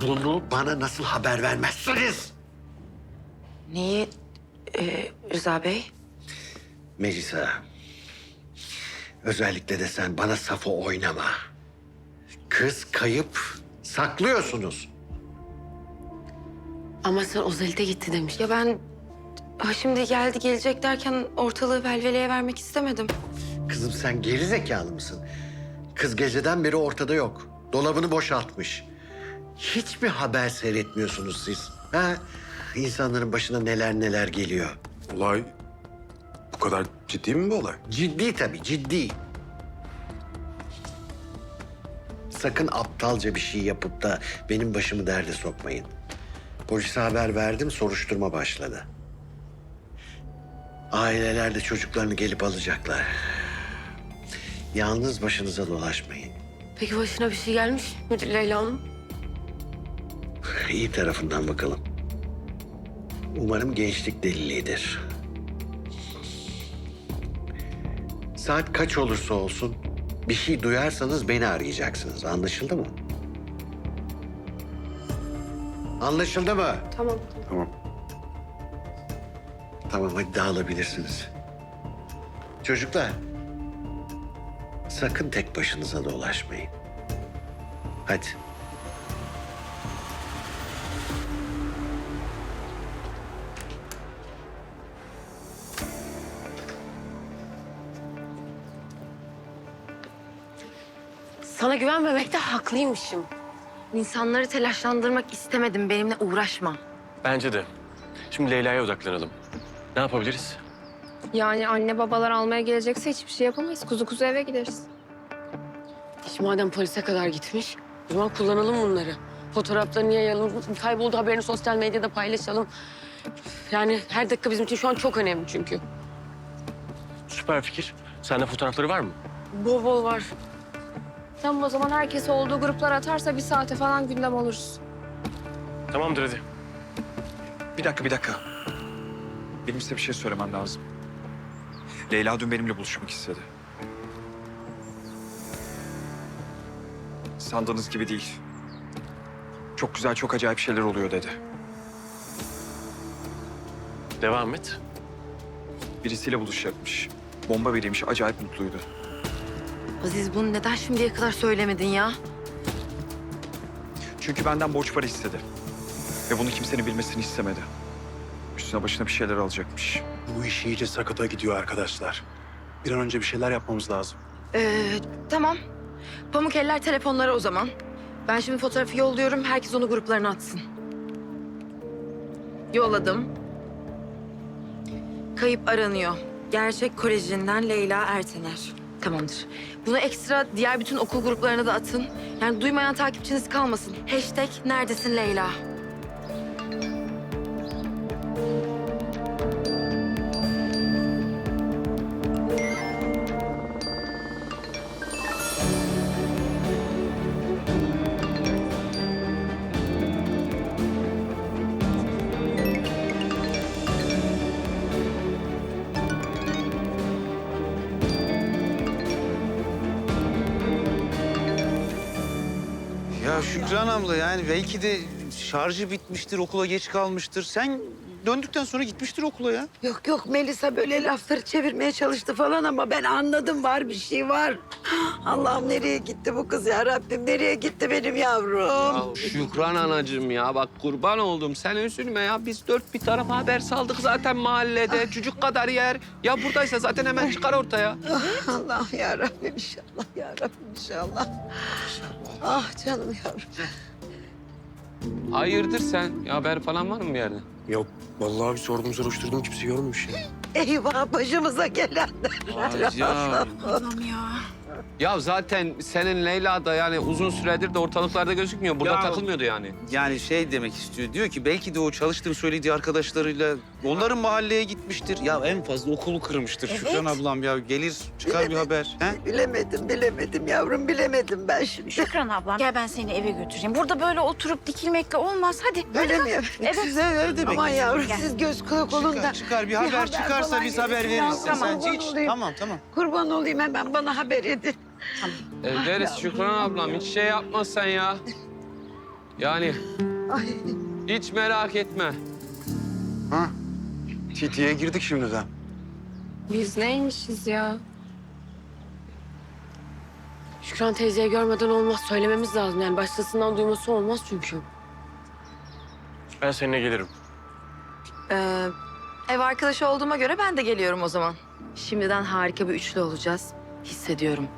Bunu bana nasıl haber vermezsiniz? Neyi e, Rıza Bey? Melisa. Özellikle de sen bana safo oynama. Kız kayıp saklıyorsunuz. Ama sen Ozalite gitti demiş. Ya ben ha şimdi geldi gelecek derken ortalığı velveleye vermek istemedim. Kızım sen geri zekalı mısın? Kız geceden beri ortada yok. Dolabını boşaltmış. Hiçbir haber seyretmiyorsunuz siz. Ha? İnsanların başına neler neler geliyor. Olay bu kadar ciddi mi bu olay? Ciddi tabii, ciddi. Sakın aptalca bir şey yapıp da benim başımı derde sokmayın. Polise haber verdim, soruşturma başladı. Aileler de çocuklarını gelip alacaklar. Yalnız başınıza dolaşmayın. Peki başına bir şey gelmiş mi Leyla Hanım? İyi tarafından bakalım. Umarım gençlik deliliğidir. Saat kaç olursa olsun bir şey duyarsanız beni arayacaksınız. Anlaşıldı mı? Anlaşıldı mı? Tamam. Tamam. Tamam hadi dağılabilirsiniz. Çocuklar. Sakın tek başınıza dolaşmayın. Hadi. Sana güvenmemekte haklıymışım. İnsanları telaşlandırmak istemedim. Benimle uğraşma. Bence de. Şimdi Leyla'ya odaklanalım. Ne yapabiliriz? Yani anne babalar almaya gelecekse hiçbir şey yapamayız. Kuzu kuzu eve gideriz. İş madem polise kadar gitmiş, o zaman kullanalım bunları. Fotoğraflarını yayalım, kayboldu haberini sosyal medyada paylaşalım. Yani her dakika bizim için şu an çok önemli çünkü. Süper fikir. Sende fotoğrafları var mı? Bol bol var. Tamam o zaman herkes olduğu gruplar atarsa bir saate falan gündem oluruz. Tamamdır hadi. Bir dakika, bir dakika. Benim size bir şey söylemem lazım. Leyla dün benimle buluşmak istedi. Sandığınız gibi değil. Çok güzel, çok acayip şeyler oluyor dedi. Devam et. Birisiyle buluşacakmış. Bomba biriymiş, acayip mutluydu. Aziz bunu neden şimdiye kadar söylemedin ya? Çünkü benden borç para istedi. Ve bunu kimsenin bilmesini istemedi. Üstüne başına bir şeyler alacakmış. Bu iş iyice sakata gidiyor arkadaşlar. Bir an önce bir şeyler yapmamız lazım. Ee, tamam. Pamuk eller telefonlara o zaman. Ben şimdi fotoğrafı yolluyorum. Herkes onu gruplarına atsın. Yolladım. Kayıp aranıyor. Gerçek Koleji'nden Leyla Ertener. Tamamdır. Bunu ekstra diğer bütün okul gruplarına da atın. Yani duymayan takipçiniz kalmasın. Hashtag neredesin Leyla? Şükran abla yani belki de şarjı bitmiştir, okula geç kalmıştır. Sen döndükten sonra gitmiştir okula ya. Yok yok Melisa böyle lafları çevirmeye çalıştı falan ama ben anladım var bir şey var. Allah'ım nereye gitti bu kız ya Rabbim nereye gitti benim yavrum? Şükran anacığım ya bak kurban oldum. Sen üzülme ya. Biz dört bir tarafa haber saldık zaten mahallede. Çocuk kadar yer. Ya buradaysa zaten hemen çıkar ortaya. Ah, Allah ya Rabbim inşallah ya Rabbim inşallah. Ah canım yavrum. Hayırdır sen? Ya haber falan var mı bir yerde? Yok vallahi bir sordum soruşturdum kimse görmemiş ya. Eyvah başımıza gelenler. ya. Ya zaten senin Leyla da yani uzun süredir de ortalıklarda gözükmüyor. Burada Ya- takılmıyordu yani. Yani şey demek istiyor. Diyor ki belki de o çalıştığım söylediği arkadaşlarıyla onların mahalleye gitmiştir. Ya en fazla okulu kırmıştır Şükran ablam ya. Gelir çıkar bir haber. He? Bilemedim bilemedim yavrum bilemedim ben şimdi. Şükran ablam gel ben seni eve götüreyim. Burada böyle oturup dikilmekle olmaz. Hadi. Öyle mi? Evet. Size ne demek? Aman yavrum Gel. siz göz kulak olun da. Çıkar, çıkar bir haber, haber çıkarsa falan biz haber gelirse veririz. tamam, Sen hiç. Tamam tamam. Kurban olayım hemen bana haber edin. Ederiz Şükran ablam. Hiç şey yapma sen ya. Yani Ay. hiç merak etme. Ha? TT'ye girdik şimdiden. Biz neymişiz ya? Şükran teyzeyi görmeden olmaz. Söylememiz lazım. Yani başkasından duyması olmaz çünkü. Ben seninle gelirim. Ee, ev arkadaşı olduğuma göre ben de geliyorum o zaman. Şimdiden harika bir üçlü olacağız. Hissediyorum.